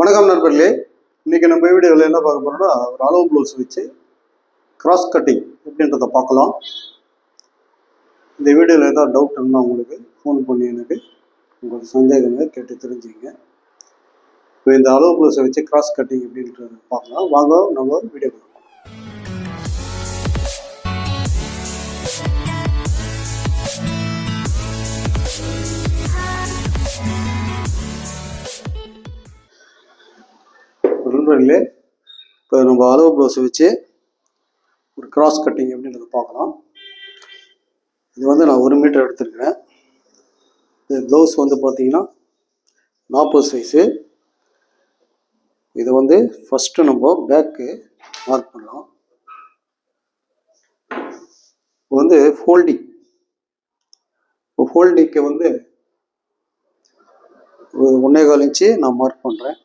வணக்கம் நண்பர்களே. இன்னைக்கு நம்ம வீடியோவில் என்ன பார்க்க போகிறோம்னா ஒரு அளவு ப்ளவுஸ் வச்சு கிராஸ் கட்டிங் எப்படின்றத பார்க்கலாம். இந்த வீடியோவில் ஏதாவது டவுட் இருந்தால் உங்களுக்கு ஃபோன் பண்ணி எனக்கு உங்களுக்கு சந்தேகங்க கேட்டு தெரிஞ்சுங்க. இப்போ இந்த அளவு ப்ளவுஸை வச்சு கிராஸ் கட்டிங் எப்படின்றத பார்க்கலாம். வாங்க நம்ம வீடியோ நண்பர்களே இப்போ நம்ம அளவு ப்ளவுஸை வச்சு ஒரு கிராஸ் கட்டிங் எப்படின்றத பார்க்கலாம். இது வந்து நான் ஒரு மீட்டர் எடுத்துருக்கிறேன். இந்த ப்ளவுஸ் வந்து பார்த்தீங்கன்னா நாற்பது சைஸு இது வந்து ஃபஸ்ட்டு நம்ம பேக்கு மார்க் பண்ணலாம். இப்போ வந்து ஃபோல்டிங் இப்போ ஃபோல்டிங்க்கு வந்து ஒரு ஒன்றே கால் இன்ச்சு நான் மார்க் பண்ணுறேன்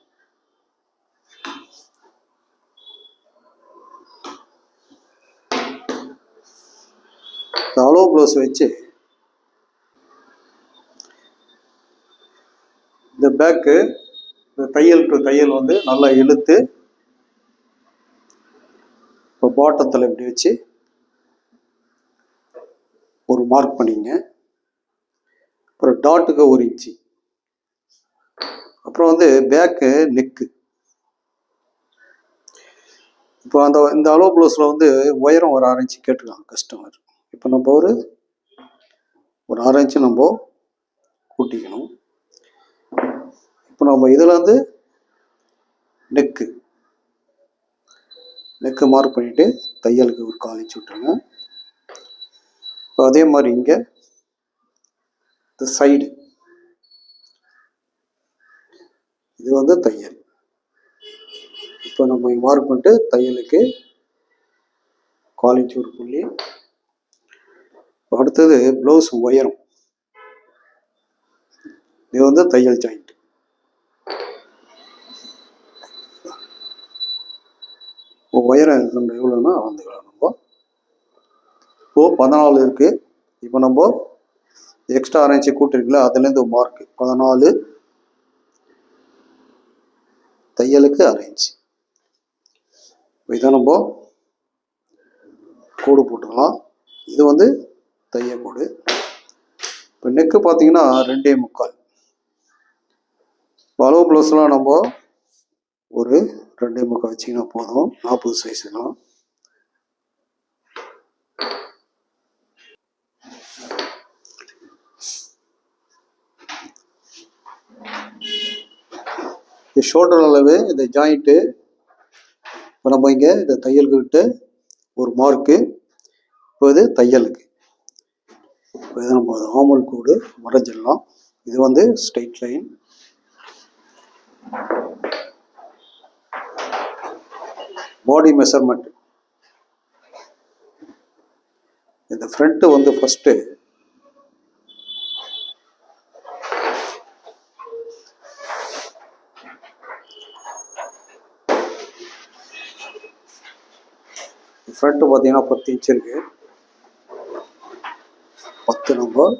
க்ளோஸ் ப்ளவுஸ் வச்சு இந்த பேக்கு இந்த தையல் டு தையல் வந்து நல்லா இழுத்து இப்போ பாட்டத்தில் இப்படி வச்சு ஒரு மார்க் பண்ணிங்க. அப்புறம் டாட்டுக்கு ஒரு இன்ச்சு அப்புறம் வந்து பேக்கு நெக்கு இப்போ அந்த இந்த அளவு ப்ளவுஸில் வந்து உயரம் ஒரு ஆரஞ்சு கேட்டுக்கலாம் கஸ்டமர் இப்போ நம்ம ஒரு ஒரு ஆறு இன்ச்சு நம்ம கூட்டிக்கணும். இப்போ நம்ம இதில் வந்து நெக்கு நெக்கு மார்க் பண்ணிவிட்டு தையலுக்கு ஒரு கால் இன்ச்சு விட்டுருங்க. இப்போ அதே மாதிரி இங்கே இந்த சைடு இது வந்து தையல். இப்போ நம்ம மார்க் பண்ணிட்டு தையலுக்கு கால் இன்ச்சு ஒரு புள்ளி. அடுத்தது ப்ளவுஸ் உயரம். இது வந்து தையல் ஜாயிண்ட் உயரம் இருக்கின்ற எவ்வளோன்னா அளந்துக்கலாம் நம்ம? இப்போ பதினாலு இருக்கு. இப்போ நம்ம எக்ஸ்ட்ரா ஆரஞ்சு கூட்டிருக்குல்ல அதுலேருந்து மார்க் பதினாலு தையலுக்கு அரைஞ்சி இதை நம்ம கோடு போட்டுக்கலாம். இது வந்து தையல் கோடு. இப்போ நெக்கு பார்த்தீங்கன்னா ரெண்டே முக்கால். அளவு ப்ளவுஸ்லாம் நம்ம ஒரு ரெண்டே முக்கால் வச்சிங்கன்னா போதும். நாற்பது சைஸுக்கலாம் இது ஷோல்டர் அளவு இந்த ஜாயிண்ட்டு இப்போ நம்ம இங்கே இந்த தையலுக்கு விட்டு ஒரு மார்க்கு இப்போ இது தையலுக்கு. இப்போ இது நம்ம ஆமல் கோடு வரைஞ்சிடலாம். இது வந்து ஸ்ட்ரெயிட் லைன் பாடி மெஷர்மெண்ட் இந்த ஃப்ரண்ட்டு வந்து ஃபஸ்ட்டு ஃப்ரண்ட்டு பார்த்தீங்கன்னா பத்து இன்ச் இருக்குது பத்து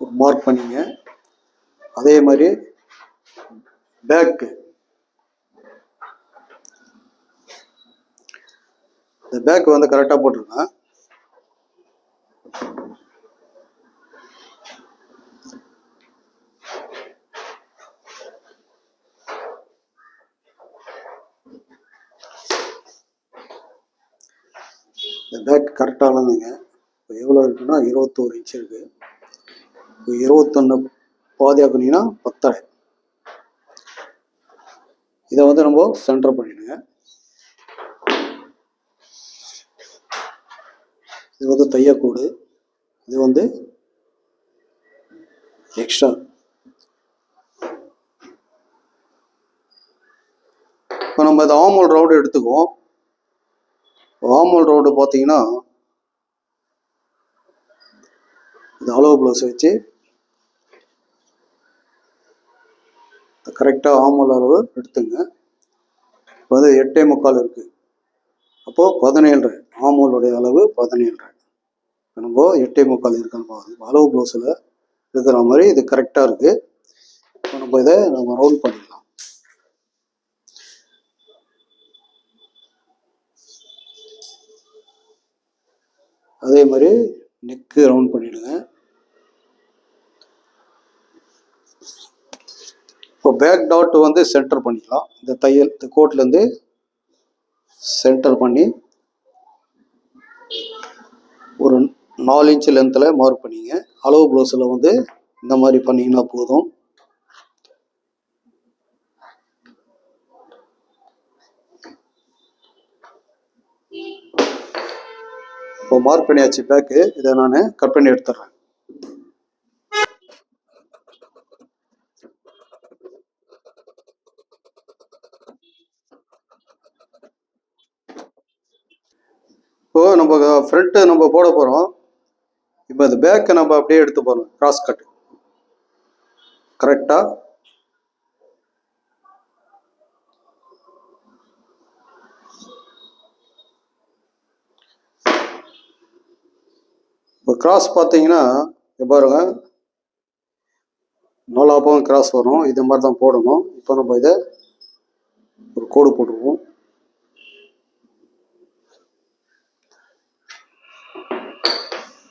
ஒரு மார்க் பண்ணிங்க. அதே மாதிரி பேக்கு இந்த பேக் வந்து கரெக்டாக போட்டுருங்க இந்த பேக் கரெக்டாக இருந்தீங்க எவ்வளோ இருக்குன்னா இருபத்தோரு இன்ச் இருக்கு. இப்போ இருபத்தொன்று பாதியாக்குனீங்கன்னா பத்தரை இதை வந்து நம்ம சென்டர் பண்ணிடுங்க. இது வந்து தையக்கூடு. இது வந்து எக்ஸ்ட்ரா இப்போ நம்ம இந்த ஆமல் ரவுடு எடுத்துக்குவோம். ஆமல் ரோடு பார்த்தீங்கன்னா இந்த அளவு ப்ளவுஸ் வச்சு கரெக்டாக ஆமல் அளவு எடுத்துங்க. இப்போ வந்து எட்டே முக்கால் இருக்குது அப்போது பதினேழு ஆமோலுடைய அளவு பதினேழு. இப்போ நம்ம எட்டே முக்கால் இருக்கான்னு பார்க்கணும் அளவு ப்ளவுஸில் இருக்கிற மாதிரி இது கரெக்டாக இருக்குது இப்போ நம்ம இதை நம்ம ரவுண்ட் பண்ணிடலாம். அதே மாதிரி நெக்கு ரவுண்ட் பண்ணிவிடுங்க இப்போ பேக் டாட் வந்து சென்டர் பண்ணிக்கலாம். இந்த தையல் இந்த கோட்லேருந்து சென்டர் பண்ணி ஒரு நாலு இன்ச் லென்த்தில் மார்க் பண்ணிங்க. அளவு ப்ளவுஸில் வந்து இந்த மாதிரி பண்ணிங்கன்னா போதும். இப்போ மார்க் பண்ணியாச்சு பேக்கு இதை நான் கட் பண்ணி எடுத்துடுறேன். இப்போ நம்ம ஃப்ரண்ட்டு நம்ம போட போகிறோம் இப்போ இந்த பேக்கை நம்ம அப்படியே எடுத்து போகிறோம் கிராஸ் கட் கரெக்டாக இப்போ கிராஸ் பார்த்தீங்கன்னா இங்க பாருங்க. நாலாப்பம் கிராஸ் வரும். இது மாதிரி தான் போடணும். இப்போ நம்ம இதை ஒரு கோடு போட்டுருவோம்.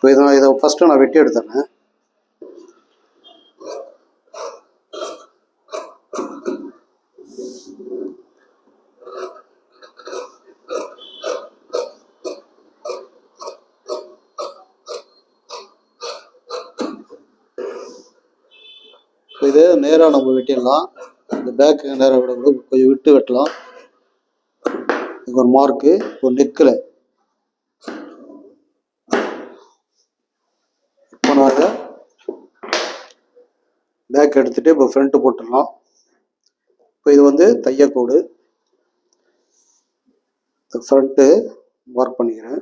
இப்போ இதை இதை ஃபஸ்ட்டு நான் வெட்டி எடுத்துறேன். இது நேராக நம்ம வெட்டிடலாம். இந்த பேக்கு நேராக விடக்கூடாது கொஞ்சம் விட்டு வெட்டலாம். இது ஒரு மார்க்கு இப்போ நெக்கில் இப்போ நான் அதை பேக் எடுத்துகிட்டு இப்போ ஃப்ரண்ட்டு போட்டுடலாம். இப்போ இது வந்து தையக்கோடு. ஃப்ரண்ட்டு மார்க் பண்ணிக்கிறேன்.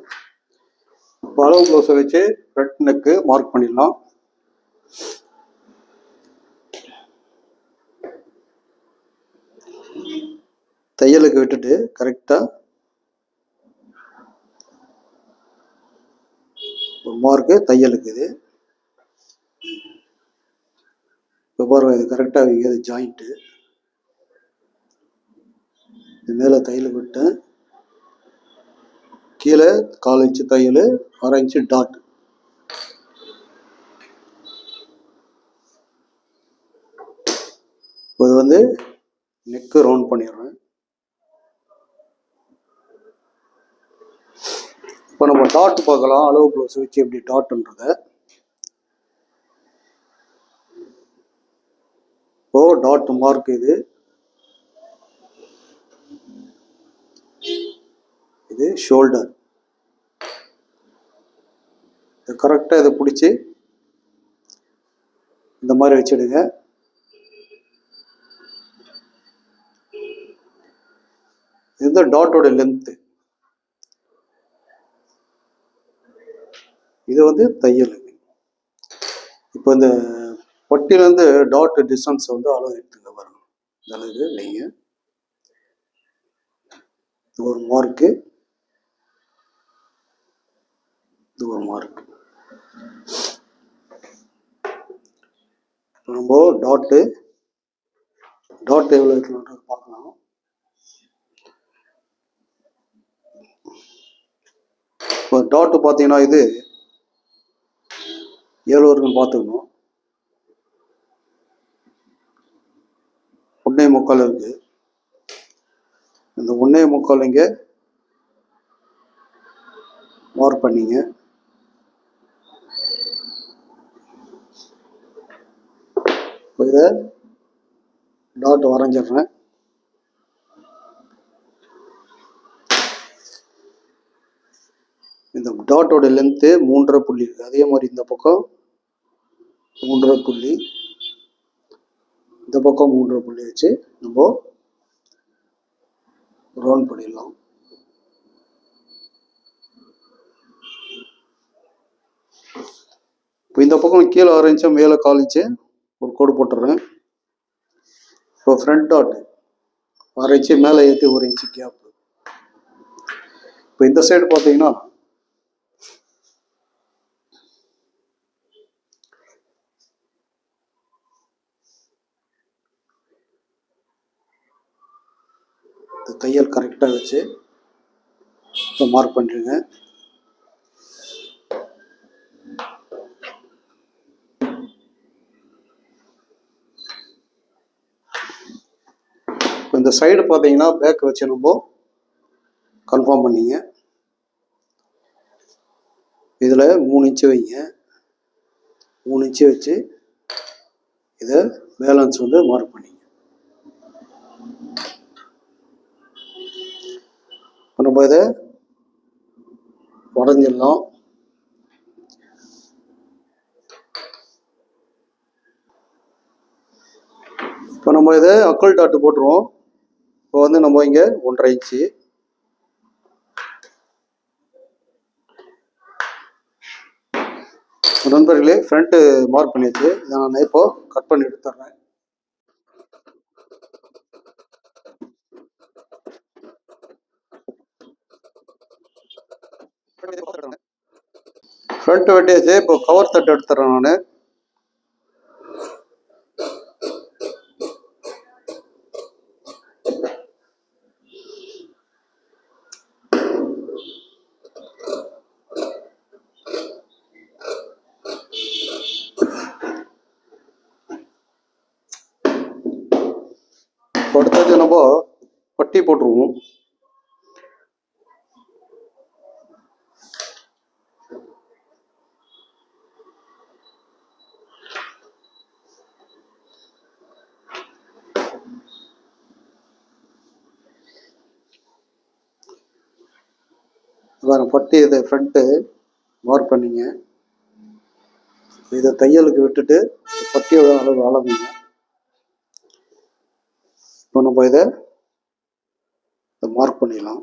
இப்போ அளவு ப்ளவுஸை வச்சு ஃப்ரண்ட் நெக்கு மார்க் பண்ணிடலாம். தையலுக்கு விட்டுட்டு கரெக்டாக ஒரு மார்க்கு தையலுக்கு இது. இப்போ பாருங்கள் இது கரெக்டாக வைங்க இது ஜாயிண்ட்டு இது மேலே தையல் விட்டேன் கீழே கால் இன்ச்சு தையல் அரை இன்ச்சு டாட் இப்போ இது வந்து நெக்கு ரவுண்ட் பண்ணிடுறேன். இப்போ நம்ம டாட் பார்க்கலாம் அளவு ப்ளவுஸ் வச்சு எப்படி டாட்ன்றதை ஓ டாட் மார்க் இது. இது ஷோல்டர் இது கரெக்டாக இதை பிடிச்சி இந்த மாதிரி வச்சுடுங்க. இந்த டாட்டோட லென்த்து இது வந்து தையல். இப்போ இந்த பட்டியிலேருந்து டாட் டிஸ்டன்ஸ் வந்து அளவு எடுத்துக்க வரும் இந்த அளவுக்கு நீங்கள் இது ஒரு மார்க்கு இது ஒரு மார்க் நம்ம டாட்டு டாட் எவ்வளோ இருக்கணுன்றது பார்க்கலாம். இப்போ டாட்டு பார்த்தீங்கன்னா இது எவ்வளோ இருக்குன்னு பார்த்துக்கணும் ஒன்றே முக்கால் இருக்கு. இந்த ஒன்றே முக்கால் இங்கே மார்க் பண்ணிங்க. இதை டாட் வரைஞ்சிடுறேன். இந்த டாட்டோட லென்த்து மூன்றரை புள்ளி இருக்கு. அதே மாதிரி இந்த பக்கம் மூன்றரை புள்ளி. இந்த பக்கம் மூன்றரை புள்ளி வச்சு நம்ம ரவுண்ட் பண்ணிடலாம். இப்போ இந்த பக்கம் கீழே ஆறு இன்ச்சு மேலே கால் இன்ச்சு ஒரு கோடு போட்டுடுறேன். இப்போ ஃப்ரண்ட் டாட் ஆறு இன்ச்சு மேலே ஏற்றி ஒரு இன்ச்சு கேப் இப்போ இந்த சைடு பார்த்தீங்கன்னா தையல் வந்துருச்சு இப்போ மார்க் பண்ணிடுங்க இப்போ இந்த சைடு பார்த்தீங்கன்னா பேக் வச்சு நம்ம கன்ஃபார்ம் பண்ணிங்க. இதில் மூணு இன்ச்சு வைங்க. மூணு இன்ச்சு வச்சு இதை பேலன்ஸ் வந்து மார்க் பண்ணிங்க. இதை உடஞ்சிடலாம் இப்போ நம்ம இதை அக்கல் டாட்டு போட்டுருவோம். இப்போ வந்து நம்ம இங்கே ஒன்றரை இன்ச்சு. நண்பர்களே ஃப்ரண்ட்டு மார்க் பண்ணியாச்சு. இதை நான் இப்போ கட் பண்ணி எடுத்துட்றேன். ஃப்ரண்ட் வெட்டியாச்சு இப்போ கவர் தட்டு எடுத்துறேன் நான். அடுத்தது நம்ம பட்டி போட்டுருவோம். வேறு பட்டி இதை ஃப்ரண்ட்டு மார்க் பண்ணிங்க. இதை தையலுக்கு விட்டுட்டு பட்டியோட அளவு அளவுங்க இப்போ நம்ம இதை மார்க் பண்ணிடலாம்.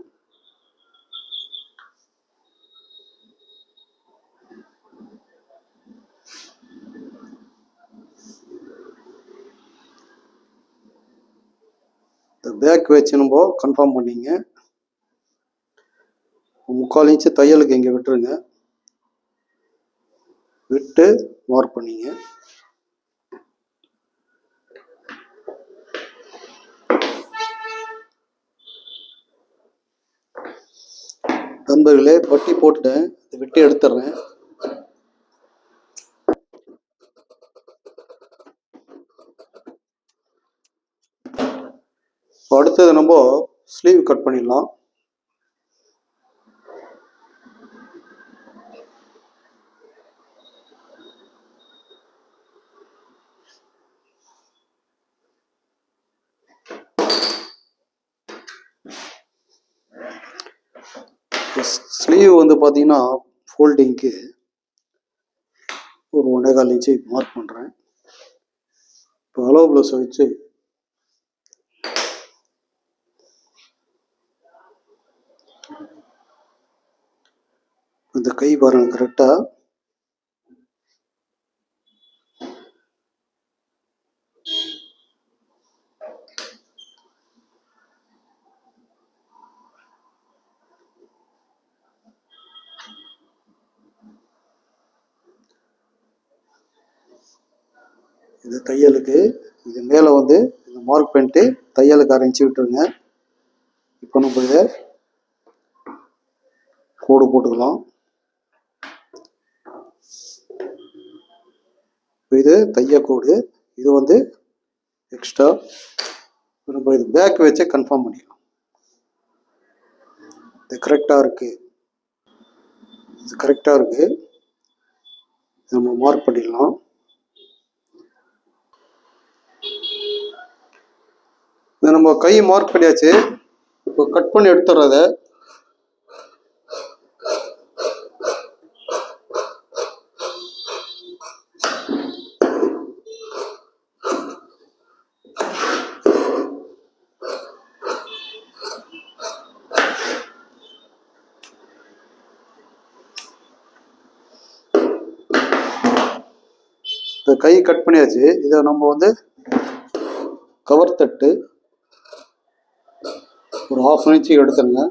இந்த பேக் வச்சு நம்ம கன்ஃபார்ம் பண்ணிங்க. முக்கால் இன்ச்சு தையலுக்கு இங்கே விட்டுருங்க. விட்டு மார்க் பண்ணிங்க. நண்பர்களே பட்டி போட்டுட்டேன். இதை எடுத்துடுறேன். அடுத்தது நம்ம ஸ்லீவ் கட் பண்ணிடலாம் ஸ்லீவ் வந்து பார்த்தீங்கன்னா ஃபோல்டிங்க்கு ஒரு ஒன்றே இன்ச்சு மார்க் பண்ணுறேன் இப்போ அலோ ப்ளஸ் வச்சு இந்த கை பாருங்கள் கரெக்டாக இது தையலுக்கு. இது மேலே வந்து இந்த மார்க் பண்ணிட்டு தையலுக்கு அரைஞ்சி விட்டுருங்க. இப்போ நம்ம இதை கோடு போட்டுக்கலாம். இப்போ இது தையக்கோடு கோடு. இது வந்து எக்ஸ்ட்ரா நம்ம இது பேக் வச்சே கன்ஃபார்ம் பண்ணிக்கலாம். இது கரெக்டாக இருக்குது இது கரெக்டாக இருக்குது நம்ம மார்க் பண்ணிடலாம். இது நம்ம கை மார்க் பண்ணியாச்சு. இப்போ கட் பண்ணி எடுத்துடுறத கை கட் பண்ணியாச்சு. இதை நம்ம வந்து கவர் தட்டு ஒரு ஹாஃப் இன்ச்சு எடுத்துருங்க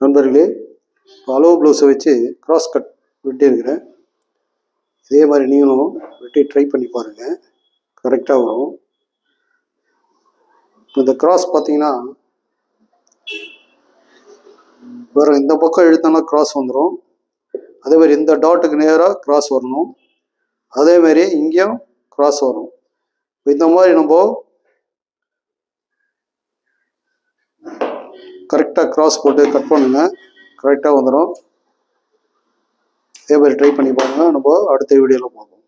நண்பர்களே இப்போ அளவு ப்ளவுஸை வச்சு கிராஸ் கட் வெட்டியிருக்கிறேன் இதே மாதிரி நீங்களும் வெட்டி ட்ரை பண்ணி பாருங்கள் கரெக்டாக வரும். இந்த கிராஸ் பார்த்தீங்கன்னா வேறு இந்த பக்கம் இழுத்தோம்னா கிராஸ் வந்துடும் அதே மாதிரி இந்த டாட்டுக்கு நேராக கிராஸ் வரணும். அதே மாதிரி இங்கேயும் கிராஸ் வரும். இந்த மாதிரி நம்ம கரெக்டாக கிராஸ் போட்டு கட் பண்ணுங்க. கரெக்டாக வந்துடும் இதே மாதிரி ட்ரை பண்ணி பாருங்க. நம்ம அடுத்த வீடியோவில் பார்ப்போம்.